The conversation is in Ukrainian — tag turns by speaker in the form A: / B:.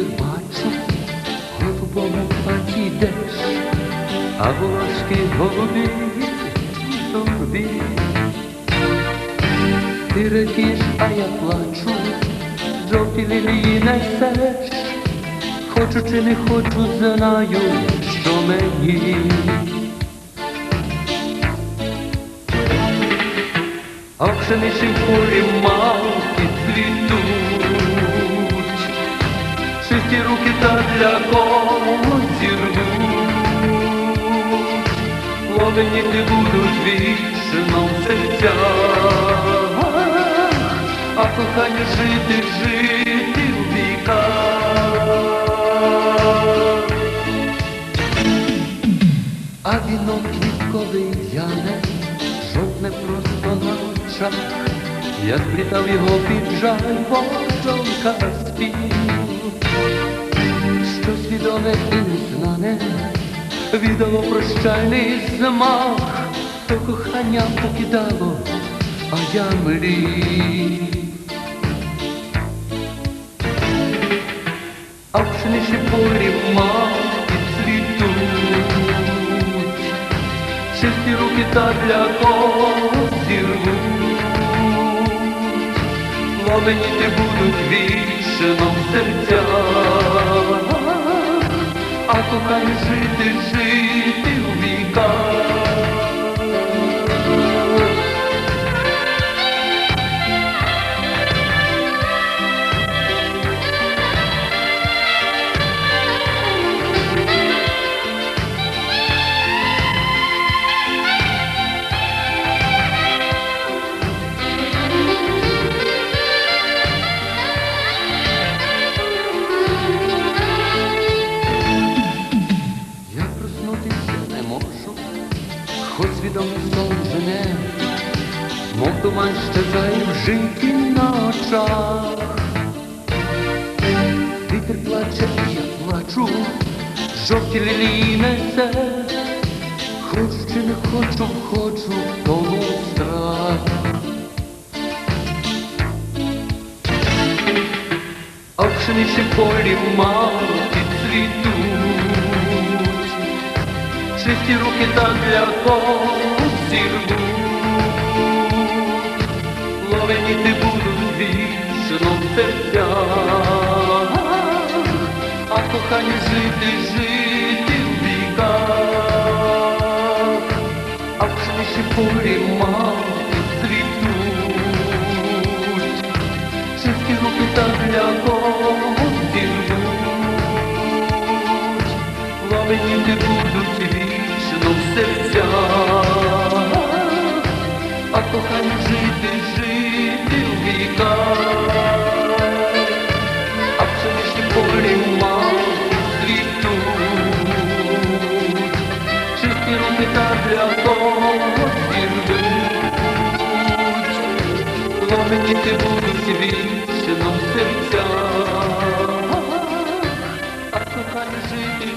A: бачу, голубому паті йдеш, а волошки голубі тобі. Ти радієш, а я плачу, жовті лілії несеш, хочу чи не хочу, знаю, що мені. Пшеничнім полі мавки цвітуть, чисті руки та для кого зірвуть, Ловені ти будуть вічно в серцях, а кохання жити, жити в віках. А вінок квітковий в'яне, жовтне просто на очах. Я сплітав його під жаль, божонка спів. Щось відоме і незнане, віддало прощальний смак, то кохання покидало, а я мрій. А пшеничі полі мавки цвітуть, чисті руки та для кого зірвуть, Ловені ти будуть вічно в а кохання жити, жити мов туман щезає в житті на очах. Вітер плаче, і я плачу, жовті лілії несе, хочу чи не хочу, хочу, тому страх. А в пшеничнім полі мавки цвітуть, чисті руки та для кого зірвуть, ловені ти будуть вічно в серцях, а кохання L'homme qui était beau de civiliste non pericard. Accompagné des